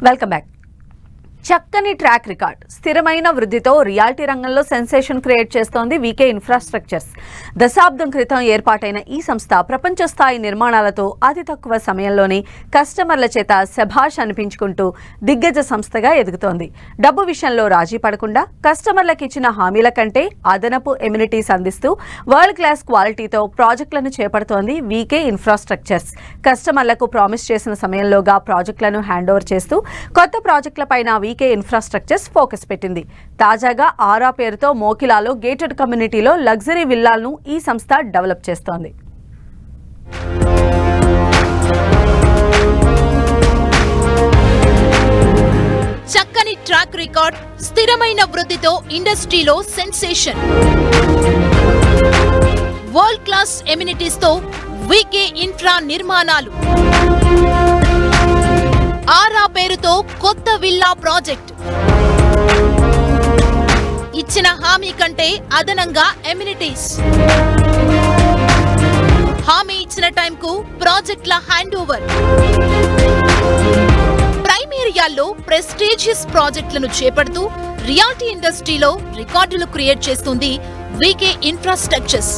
Welcome back. చక్కని track record. స్థిరమైన వృద్ధితో రియాలిటీ రంగంలో సెన్సేషన్ క్రియేట్ చేస్తోంది వీకే ఇన్ఫ్రాస్ట్రక్చర్స్. దశాబ్దం క్రితం ఏర్పాటైన ఈ సంస్థ ప్రపంచ స్థాయి నిర్మాణాలతో అతి తక్కువ సమయంలోనే కస్టమర్ల చేత శభాష్ అనిపించుకుంటూ దిగ్గజ సంస్థగా ఎదుగుతోంది. డబ్బు విషయంలో రాజీ పడకుండా కస్టమర్లకు ఇచ్చిన హామీల కంటే అదనపు ఎమ్యూనిటీస్ అందిస్తూ వరల్డ్ క్లాస్ క్వాలిటీతో ప్రాజెక్టులను చేపడుతోంది వీకే ఇన్ఫ్రాస్ట్రక్చర్స్. కస్టమర్లకు ప్రామిస్ చేసిన సమయంలోగా ప్రాజెక్టులను హ్యాండ్ ఓవర్ చేస్తూ కొత్త ప్రాజెక్టులపైన వీకే ఇన్ఫ్రాస్ట్రక్చర్స్ ఫోకస్ పెట్టింది. తాజాగా ఆరా పేరుతో మోకిలాలో గేటెడ్ కమ్యూనిటీలో లగ్జరీ విల్లాలను ఈ సంస్థ డెవలప్ చేస్తోంది. చక్కని ట్రాక్ రికార్డ్ స్థిరమైన వృద్ధితో ఇండస్ట్రీలో సెన్సేషన్. వరల్డ్ క్లాస్ ఎమ్యూనిటీస్తో వీకే ఇన్ఫ్రా నిర్మాణాలు. ఆరా పేరుతో కొత్త విల్లా ప్రాజెక్ట్. ఇచ్చిన హామీ కంటే అదనంగా ఎమ్యూనిటీస్. హామీ ఇచ్చిన టైంకు ప్రాజెక్టుల హ్యాండ్ ఓవర్ ప్రైమ్ ఏరియాల్లో ప్రెస్టీజియస్ ప్రాజెక్టులను చేపడుతూ రియాలిటీ ఇండస్ట్రీలో రికార్డులు క్రియేట్ చేస్తుంది వీకే ఇన్ఫ్రాస్ట్రక్చర్స్.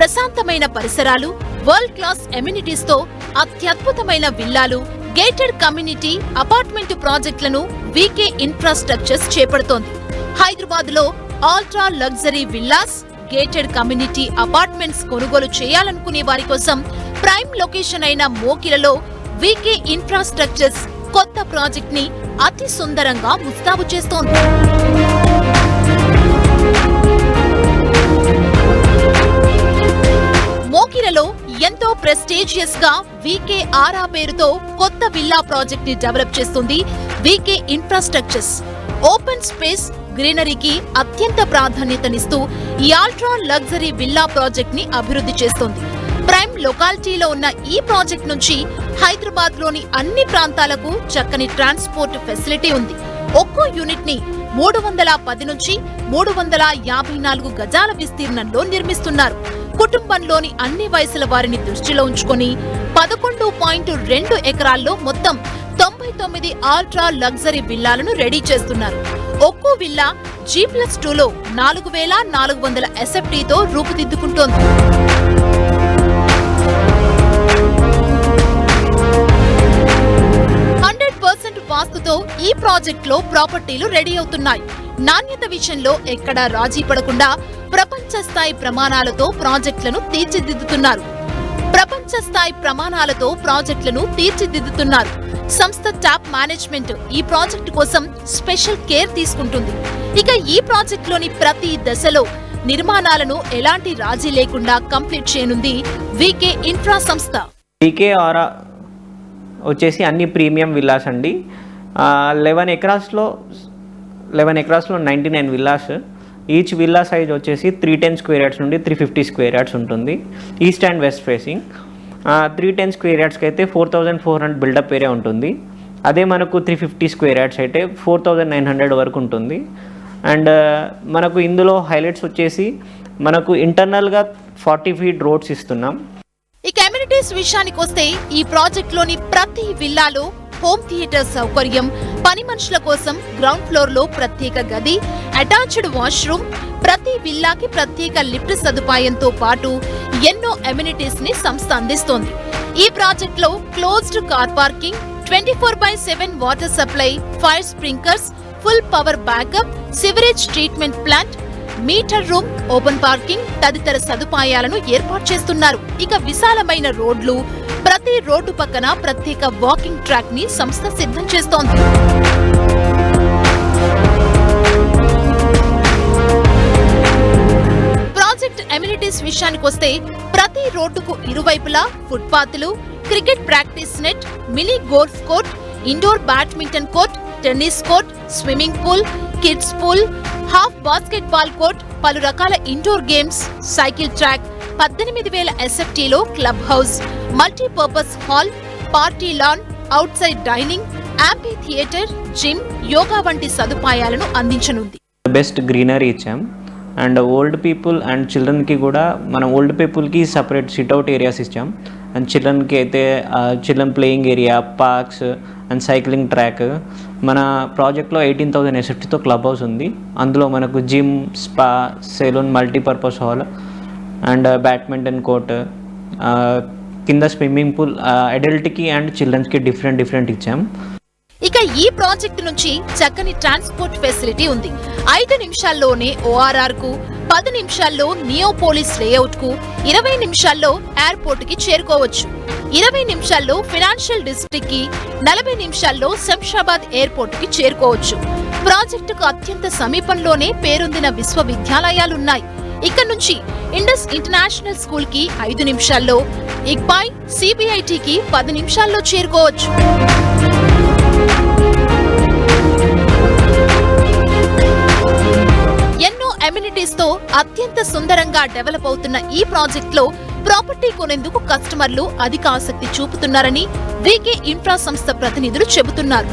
ప్రశాంతమైన పరిసరాలు వరల్డ్ క్లాస్ ఎమ్యూనిటీస్తో అత్యద్భుతమైన విల్లాలు గేటెడ్ కమ్యూనిటీ అపార్ట్మెంట్ ప్రాజెక్టులను వీకే ఇన్ఫ్రాస్ట్రక్చర్స్ చేపడుతోంది. హైదరాబాద్లో ultra luxury villas gated community apartments కొనుగోలు చేయాలనుకునే వారి కోసం ప్రైమ్ లొకేషన్ అయిన మోకిలలో వీకే ఇన్ఫ్రాస్ట్రక్చర్స్ కొత్త ప్రాజెక్ట్ని అతి సుందరంగా ముస్తాబు చేస్తోంది. ప్రెస్టీజియస్గా వీకే పేరుతో కొత్త విల్లా ప్రాజెక్ట్ని డెవలప్ చేస్తుంది. వికే ఇన్ఫ్రాస్ట్రక్చర్స్ ఓపెన్ స్పేస్ గ్రీనరీకి అత్యంత ప్రాధాన్యతనిస్తూ ఈ ఆల్ట్రా లగ్జరీ విల్లా ప్రాజెక్ట్ని అభివృద్ధి చేస్తోంది. ప్రైమ్ లొకాలిటీలో ఉన్న ఈ ప్రాజెక్ట్ నుంచి హైదరాబాద్లోని అన్ని ప్రాంతాలకు చక్కని ట్రాన్స్పోర్ట్ ఫెసిలిటీ ఉంది. ఒక్కో యూనిట్ని మూడు వందల పది నుంచి మూడు వందల యాభై నాలుగు గజాల విస్తీర్ణంలో నిర్మిస్తున్నారు. కుటుంబంలోని అన్ని వయసుల వారిని దృష్టిలో ఉంచుకొని పదకొండు పాయింట్ రెండు ఎకరాల్లో మొత్తం తొంభై తొమ్మిది ఆల్ట్రా లగ్జరీ విల్లాలను రెడీ చేస్తున్నారు. ఒక్కో విల్లా జీ ప్లస్ టూలో నాలుగు వేల నాలుగు వందల ఎస్ఎఫ్టీతో రూపుదిద్దుకుంటోంది. హండ్రెడ్ పర్సెంట్ వాస్తుతో ఈ ప్రాజెక్ట్లో ప్రాపర్టీలు రెడీ అవుతున్నాయి. నాణ్యత విషయంలో ఎక్కడా రాజీ పడకుండా ప్రపంచ స్థాయి ప్రమాణాలతో ప్రాజెక్టులను తీర్చిదిద్దుతున్నారు. ప్రపంచ స్థాయి ప్రమాణాలతో ప్రాజెక్టులను తీర్చిదిద్దుతున్నారు. సంస్థ టాప్ మేనేజ్మెంట్ ఈ ప్రాజెక్టు కోసం స్పెషల్ కేర్ తీసుకుంటుంది. ఇక ఈ ప్రాజెక్టులోని ప్రతి దశలో నిర్మాణాలను ఎలాంటి రాజీ లేకుండా కంప్లీట్ చేయనుంది వికే ఇన్ఫ్రా సంస్థ. పీకే ఆరా వచ్చేసి అన్ని ప్రీమియం విల్లాస్ అండి. లెవెన్ ఎకరాస్లో eleven ఎకరాస్లో ninety nine villas. Each villa size వచ్చేసి త్రీ టెన్ స్క్వేర్ యార్డ్స్ నుండి త్రీ ఫిఫ్టీ స్క్వేర్ యార్డ్స్ ఉంటుంది. East and west facing three ten square యార్డ్స్కి అయితే four thousand four hundred buildup area ఉంటుంది. అదే మనకు three fifty square yards అయితే four thousand nine hundred వరకు ఉంటుంది. అండ్ మనకు ఇందులో హైలైట్స్ వచ్చేసి మనకు ఇంటర్నల్గా ఫార్టీ ఫీట్ రోడ్స్ ఇస్తున్నాం. ఈ కమ్యూనిటీస్ విషయానికి వస్తే ఈ ప్రాజెక్ట్లోని ప్రతి విల్లాలో హోమ్ థియేటర్ సౌకర్యం పని మనుషుల కోసం గ్రౌండ్ ఫ్లోర్లో ప్రత్యేక గది అటాచ్డ్ వాష్రూమ్ ప్రతి విల్లాకి ప్రత్యేక లిఫ్ట్ సదుపాయంతో పాటు ఎన్నో అమ్యూనిటీస్ని సంస్థ అందిస్తోంది. ఈ ప్రాజెక్ట్లో closed car parking twenty four by seven water supply fire sprinklers full power backup sewerage treatment plant meter room open parking తదితర సదుపాయాలను ఏర్పాటు చేస్తున్నారు. ఇక విశాలమైన రోడ్లు ప్రతి రోడ్డు పక్కన ప్రత్యేక వాకింగ్ ట్రాక్ని సంస్థ సిద్ధం చేస్తోంది. ప్రాజెక్ట్ అమ్యూనిటీస్ విషయానికి వస్తే ప్రతి రోడ్డుకు ఇరువైపులా ఫుట్పాత్లు cricket practice net mini golf court indoor badminton court tennis court swimming pool kids pool half basketball court పలు రకాల ఇండోర్ గేమ్స్ సైకిల్ ట్రాక్ పద్దెనిమిది వేల ఎస్ఎఫ్టీలో club house multipurpose hall party lawn outside dining amphitheatre gym yoga వంటి సదుపాయాలను అందించనుంది. Best greenery ఇచ్చాం. And old people and చిల్డ్రన్కి కూడా మనం ఓల్డ్ పీపుల్కి సపరేట్ సిట్అవుట్ ఏరియాస్ ఇచ్చాం. అండ్ చిల్డ్రన్కి అయితే children playing area parks and cycling track. మన ప్రాజెక్ట్లో ఎయిటీన్ థౌజండ్ ఎస్ఎఫ్టీతో క్లబ్ హౌస్ ఉంది. అందులో మనకు gym spa salon multipurpose hall and badminton court. కింద స్విమ్మింగ్ పూల్ అడల్ట్కి అండ్ చిల్డ్రన్స్కి డిఫరెంట్ డిఫరెంట్ ఇచ్చాం. ఇక ఈ ప్రాజెక్టు నుంచి చక్కని ట్రాన్స్పోర్ట్ ఫెసిలిటీ ఉంది. ఐదు నిమిషాల్లోనే ఓఆర్ఆర్కు పది నిమిషాల్లో నియోపోలిస్ లేఅవుట్కు ఇరవై నిమిషాల్లో ఎయిర్పోర్ట్కి చేరుకోవచ్చు. ఇరవై నిమిషాల్లో ఫినాన్షియల్ డిస్ట్రిక్ట్కి నలభై నిమిషాల్లో శంషాబాద్ ఎయిర్పోర్ట్కి చేరుకోవచ్చు. ప్రాజెక్టుకు అత్యంత సమీపంలోనే పేరొందిన విశ్వవిద్యాలయాలున్నాయి. ఇక్కడ నుంచి ఇండస్ ఇంటర్నేషనల్ స్కూల్కి ఐదు నిమిషాల్లో ఇక్బాయ్ సిబిఐటికి పది నిమిషాల్లో చేరుకోవచ్చు. ఎన్నో అమ్యూనిటీస్తో అత్యంత సుందరంగా డెవలప్ అవుతున్న ఈ ప్రాజెక్ట్లో ప్రాపర్టీ కొనేందుకు కస్టమర్లు అధిక ఆసక్తి చూపుతున్నారని వీకే ఇన్ఫ్రా సంస్థ ప్రతినిధులు చెబుతున్నారు.